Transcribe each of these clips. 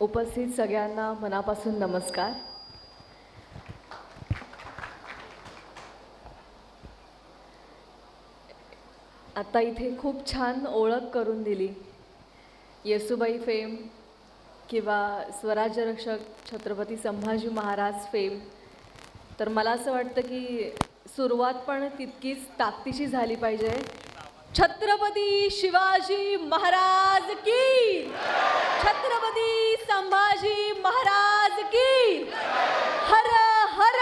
उपस्थित सगळ्यांना मनापासून नमस्कार. आता इथे खूप छान ओळख करून दिली. येसुबाई फेम किंवा स्वराज्यरक्षक छत्रपती संभाजी महाराज फेम. तर मला असं वाटतं की सुरुवात पण तितकीच ताकदीची झाली पाहिजे. छत्रपती शिवाजी महाराज की छत्रपती संभाजी महाराज की। हर हर।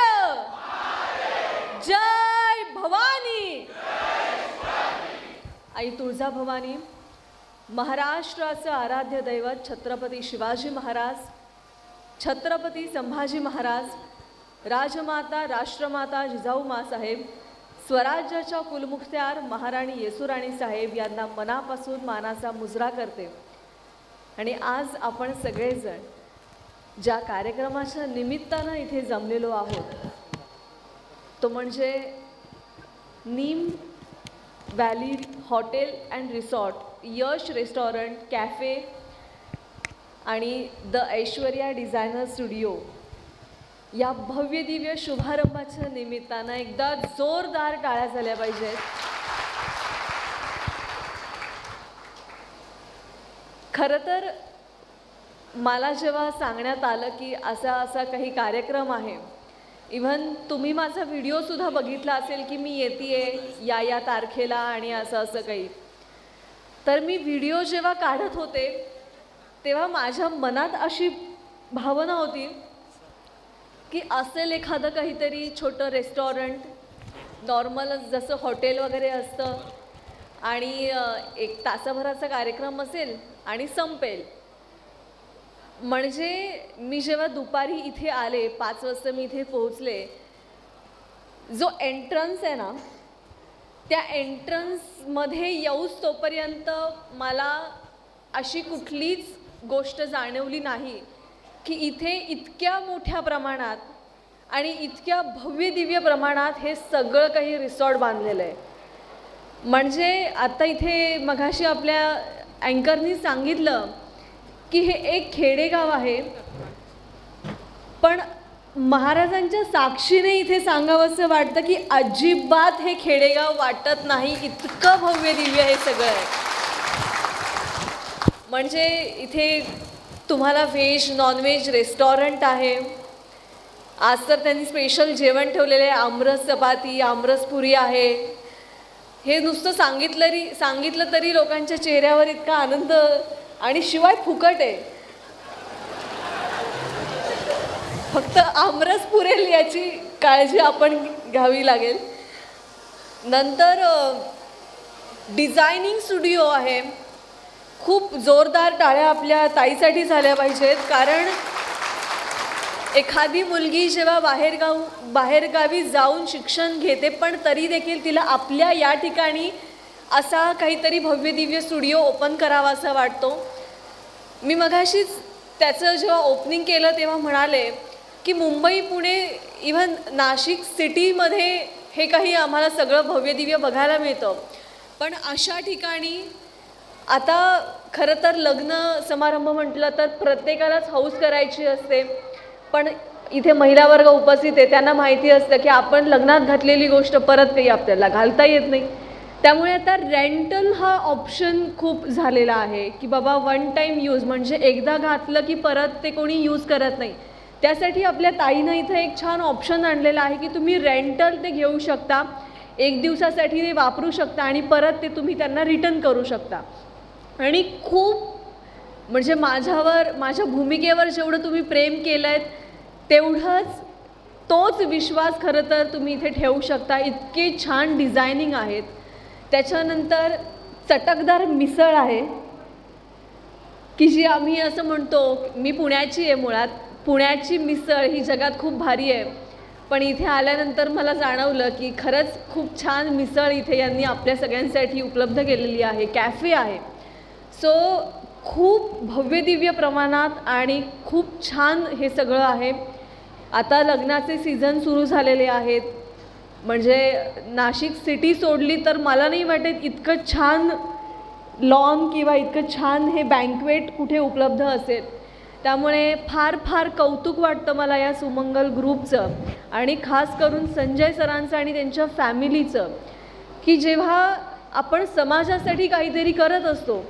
जय भवानी। आई तुळजाभवानी महाराष्ट्राचं आराध्य दैवत छत्रपती शिवाजी महाराज छत्रपती संभाजी महाराज राजमाता राष्ट्रमाता जिजाऊ मासाहेब स्वराज्याच्या कुलमुखत्यार महाराणी येसुराणी साहेब यांना मनापासून मानाचा मुजरा करते. आणि आज आपण सगळेजण ज्या कार्यक्रमाच्या निमित्तानं इथे जमलेलो आहोत तो म्हणजे Neem valley hotel and resort Yash restaurant cafe आणि द ऐश्वर्या डिझायनर स्टुडिओ. या भव्य दिव्य शुभारंभाच्या निमित्तानं एकदा जोरदार टाळ्या झाल्या पाहिजेत. खरं तर मला जेव्हा सांगण्यात आलं की असा असा काही कार्यक्रम आहे इव्हन तुम्ही माझा व्हिडिओसुद्धा बघितला असेल की मी येते या या तारखेला आणि असं असं काही. तर मी व्हिडिओ जेव्हा काढत होते तेव्हा माझ्या मनात अशी भावना होती की असेल एखादं काहीतरी छोटं रेस्टॉरंट नॉर्मल जसं हॉटेल वगैरे असतं आणि एक तासाभराचा कार्यक्रम असेल आणि संपेल. म्हणजे मी जेव्हा दुपारी इथे आले पाच वाजता मी इथे पोहोचले जो एंट्रन्स आहे ना त्या एंट्रन्समध्ये येऊच तोपर्यंत मला अशी कुठलीच गोष्ट जाणवली नाही की इथे इतक्या मोठ्या प्रमाणात आणि इतक्या भव्य दिव्य प्रमाणात हे सगळं काही रिसॉर्ट बांधलेलं आहे. म्हणजे आता इथे मघाशी आपल्या अँकरनी सांगितलं की हे एक खेडेगाव आहे. पण महाराजांच्या साक्षीने इथे सांगावंसं वाटतं की अजिबात हे खेडेगाव वाटत नाही. इतकं भव्य दिव्य हे सगळं आहे. म्हणजे इथे तुम्हाला व्हेज नॉनव्हेज रेस्टॉरंट आहे. आज तर त्यांनी स्पेशल जेवण ठेवलेलं आहे. आमरस चपाती आमरस पुरी आहे. हे नुसतं सांगितलं तरी सांगितलं तरी लोकांच्या चेहऱ्यावर इतका आनंद आणि शिवाय फुकट आहे. फक्त आमरस पुरेल याची काळजी आपण घ्यावी लागेल. नंतर डिझायनिंग स्टुडिओ आहे. खूप जोरदार टाळ्या आपल्या ताईसाठी झाल्या पाहिजेत कारण एखादी मुलगी जेव्हा बाहेरगाव बाहेरगावी जाऊन शिक्षण घेते पण तरी देखील तिला आपल्या या ठिकाणी असा काहीतरी भव्य दिव्य स्टुडिओ ओपन करावा असा वाटतो. मी मघाशीच त्याचं जेव्हा ओपनिंग केलं तेव्हा म्हणाले की मुंबई पुणे इव्हन नाशिक सिटीमध्ये हे काही आम्हाला सगळं भव्य दिव्य बघायला मिळतं. पण अशा ठिकाणी आता खरं तर लग्न समारंभ म्हटलं तर प्रत्येकालाच हौस करायची असते. पण इथे महिला वर्ग उपस्थित आहे त्यांना माहिती असतं की आपण लग्नात घातलेली गोष्ट परत काही आपल्याला घालता येत नाही. त्यामुळे आता रेंटल हा ऑप्शन खूप झालेला आहे की बाबा वन टाईम यूज म्हणजे एकदा घातलं की परत ते कोणी यूज करत नाही. त्यासाठी आपल्या ताईनं इथं एक छान ऑप्शन आणलेलं आहे की तुम्ही रेंटल ते घेऊ शकता एक दिवसासाठी ते वापरू शकता आणि परत ते तुम्ही त्यांना रिटर्न करू शकता. आणि खूप म्हणजे माझ्यावर माझ्या भूमिकेवर जेवढं तुम्ही प्रेम केलं आहेत तेवढंच तोच विश्वास खरं तर तुम्ही इथे ठेवू शकता. इतके छान डिझायनिंग आहेत. त्याच्यानंतर चटकदार मिसळ आहे की जी आम्ही असं म्हणतो मी पुण्याची आहे मुळात. पुण्याची मिसळ ही जगात खूप भारी आहे. पण इथे आल्यानंतर मला जाणवलं की खरंच खूप छान मिसळ इथे यांनी आपल्या सगळ्यांसाठी उपलब्ध केलेली आहे. कॅफे आहे. सो खूप भव्यदिव्य प्रमाणात आणि खूप छान हे सगळं आहे. आता लग्नाचे सीझन सुरू झालेले आहेत. म्हणजे नाशिक सिटी सोडली तर मला नाही वाटत इतकं छान लॉन किंवा इतकं छान हे बँकवेट कुठे उपलब्ध असेल. त्यामुळे फार फार कौतुक वाटतं मला या सुमंगल ग्रुपचं आणि खास करून संजय सरांचं आणि त्यांच्या फॅमिलीचं की जेव्हा आपण समाजासाठी काहीतरी करत असतो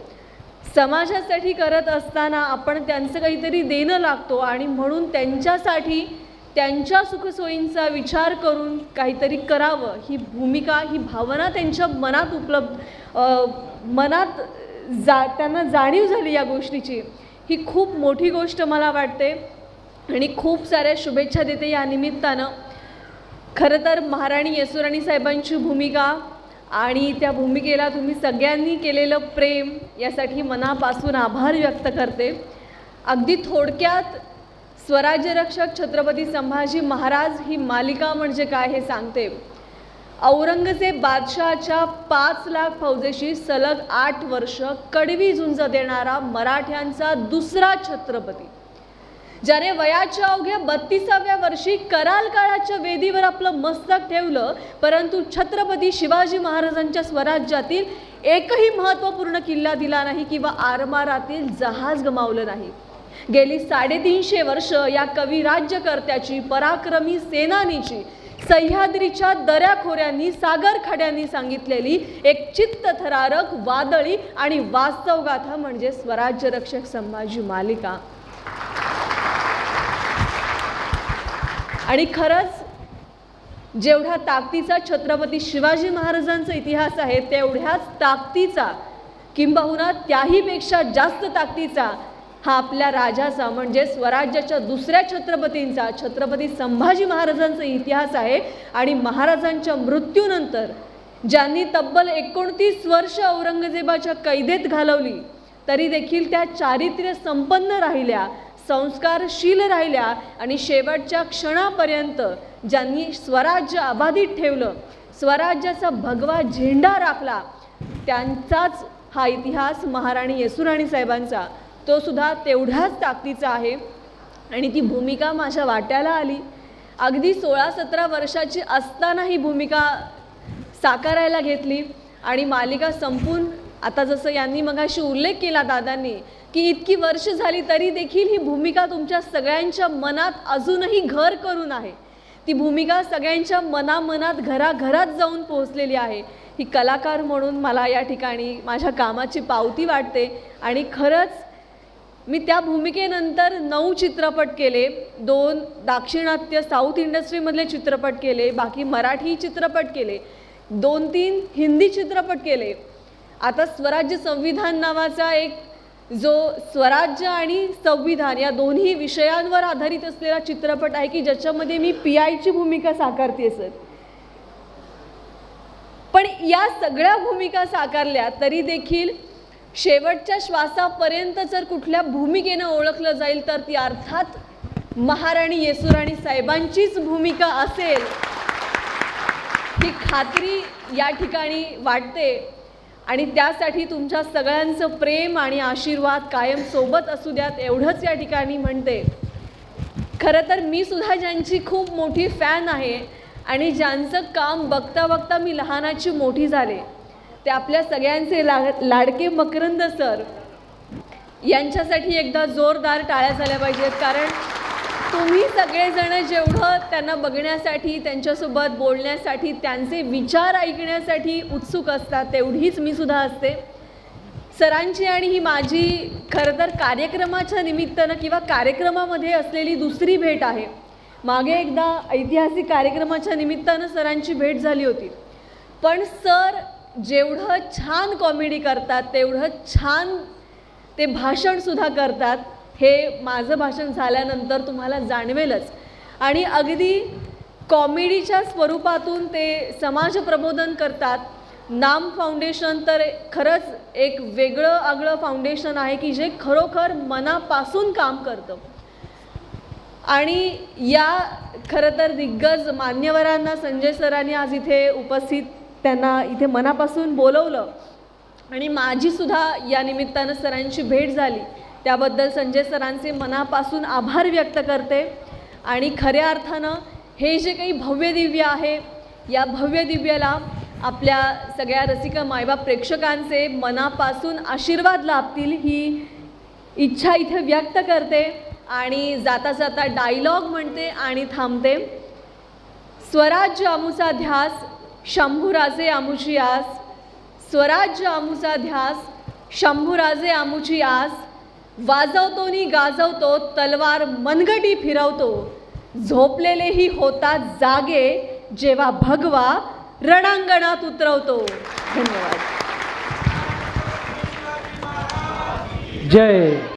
समाजासाठी करत असताना आपण त्यांचं काहीतरी देणं लागतो आणि म्हणून त्यांच्यासाठी त्यांच्या सुखसोयींचा विचार करून काहीतरी करावं. ही भूमिका ही भावना त्यांच्या मनात उपलब्ध मनात जा त्यांना जाणीव झाली या गोष्टीची. ही खूप मोठी गोष्ट मला वाटते आणि खूप साऱ्या शुभेच्छा देते या निमित्तानं. खरं तर महाराणी येसुराणी साहेबांची भूमिका आणि त्या भूमिकेला तुम्ही सगळ्यांनी केलेलं प्रेम यासाठी मनापासून आभार व्यक्त करते. अगदी थोडक्यात स्वराज्यरक्षक छत्रपती संभाजी महाराज ही मालिका म्हणजे काय हे सांगते. औरंगजेब बादशहाच्या पाच लाख फौजेशी सलग आठ वर्ष कडवी झुंज देणारा मराठ्यांचा दुसरा छत्रपती. ज्याने वयाच्या अवघ्या बत्तीसाव्या वर्षी कराल काळाच्या वेदीवर आपलं मस्तक ठेवलं परंतु छत्रपती शिवाजी महाराजांच्या स्वराज्यातील एकही महत्त्वपूर्ण किल्ला दिला नाही किंवा आरमारातील जहाज गमावलं नाही. गेली साडेतीनशे वर्ष या कवी राज्यकर्त्याची पराक्रमी सेनानीची सह्याद्रीच्या दऱ्याखोऱ्यांनी सागरखाड्यांनी सांगितलेली एक चित्तथरारक वादळी आणि वास्तवगाथा म्हणजे स्वराज्य रक्षक संभाजी मालिका. आणि खरंच जेवढा ताकदीचा छत्रपती शिवाजी महाराजांचा इतिहास आहे तेवढ्याच ताकदीचा किंबहुना त्याहीपेक्षा जास्त ताकदीचा हा आपल्या राजाचा म्हणजे स्वराज्याच्या दुसऱ्या छत्रपतींचा छत्रपती संभाजी महाराजांचा इतिहास आहे. आणि महाराजांच्या मृत्यूनंतर ज्यांनी तब्बल एकोणतीस वर्ष औरंगजेबाच्या कैदेत घालवली तरी देखील त्या चारित्र्य संपन्न राहिल्या. संस्कारशील राहिल्या आणि शेवटच्या क्षणापर्यंत ज्यांनी स्वराज्य अबाधित ठेवलं स्वराज्याचा भगवा झेंडा राखला त्यांचाच हा इतिहास महाराणी येसुराणी साहेबांचा. तो सुद्धा तेवढ्याच ताकदीचा आहे आणि ती भूमिका माझ्या वाट्याला आली. अगदी सोळा सतरा वर्षाची असताना ही भूमिका साकारायला घेतली आणि मालिका संपून आता जसं यांनी मगाशी उल्लेख केला दादांनी की इतकी वर्ष झाली तरी देखील ही भूमिका तुमच्या सगळ्यांच्या मनात अजूनही घर करून आहे. ती भूमिका सगळ्यांच्या मनामनात घराघरात जाऊन पोहोचलेली आहे. ही कलाकार म्हणून मला या ठिकाणी माझ्या कामाची पावती वाटते आणि खरंच मी त्या भूमिकेनंतर नऊ चित्रपट केले दोन दाक्षिणात्य साऊथ इंडस्ट्रीमधले चित्रपट केले बाकी मराठी चित्रपट केले दोन तीन हिंदी चित्रपट केले. आता स्वराज्य संविधान नावाचा एक जो स्वराज्य आणि संविधान या दोन्ही विषयांवर आधारित असलेला चित्रपट आहे की ज्याच्यामध्ये मी पी आयची भूमिका साकारते सर. पण या सगळ्या भूमिका साकारल्या तरी देखील शेवटच्या श्वासापर्यंत जर कुठल्या भूमिकेनं ओळखलं जाईल तर ती अर्थात महाराणी येसुराणी साहेबांचीच भूमिका असेल. ही खात्री या ठिकाणी वाटते. आणि त्यासाठी तुमच्या सगळ्यांचं प्रेम आणि आशीर्वाद कायम सोबत असू द्यात एवढंच या ठिकाणी म्हणते. खरं तर मी सुद्धा ज्यांची खूप मोठी फॅन आहे आणि ज्यांचं काम बघता बघता मी लहानाची मोठी झाले ते आपल्या सगळ्यांचे ला लाडके मकरंद सर यांच्यासाठी एकदा जोरदार टाळ्या झाल्या पाहिजेत. कारण तुम्ही सगळेजण जेवढं त्यांना बघण्यासाठी त्यांच्यासोबत बोलण्यासाठी त्यांचे विचार ऐकण्यासाठी उत्सुक असतात तेवढीच मी सुद्धा असते. सरांची आणि ही माझी खरं तर कार्यक्रमाच्या निमित्तानं किंवा कार्यक्रमामध्ये असलेली दुसरी भेट आहे. मागे एकदा ऐतिहासिक कार्यक्रमाच्या निमित्तानं सरांची भेट झाली होती. पण सर जेवढं छान कॉमेडी करतात तेवढं छान ते भाषणसुद्धा करतात. हे माझं भाषण झाल्यानंतर तुम्हाला जाणवेलच. आणि अगदी कॉमेडीच्या स्वरूपातून ते समाज प्रबोधन करतात. नाम फाउंडेशन तर खरंच एक वेगळं आगळं फाउंडेशन आहे की जे खरोखर मनापासून काम करतं. आणि या खरं तर दिग्गज मान्यवरांना संजय सरांनी आज इथे उपस्थित त्यांना इथे मनापासून बोलवलं. आणि माझीसुद्धा या निमित्तानं सरांची भेट झाली. त्याबद्दल संजय सरांचे मनापासून आभार व्यक्त करते. आणि खऱ्या अर्थानं हे जे काही भव्य दिव्य आहे या भव्य दिव्याला आपल्या सगळ्या रसिका मायबाप प्रेक्षकांचे मनापासून आशीर्वाद लाभतील ही इच्छा इथे व्यक्त करते आणि जाता जाता डायलॉग म्हणते आणि थांबते. स्वराज्य आमुचा ध्यास शंभूराजे आमुची आस. स्वराज्य आमुचा ध्यास शंभूराजे आमुची आस. वाजवतो नि गाजवतो तलवार मनगटी फिरवतो. झोपलेलेही होतात जागे जेव्हा भगवा रणांगणात उतरवतो. धन्यवाद. जय.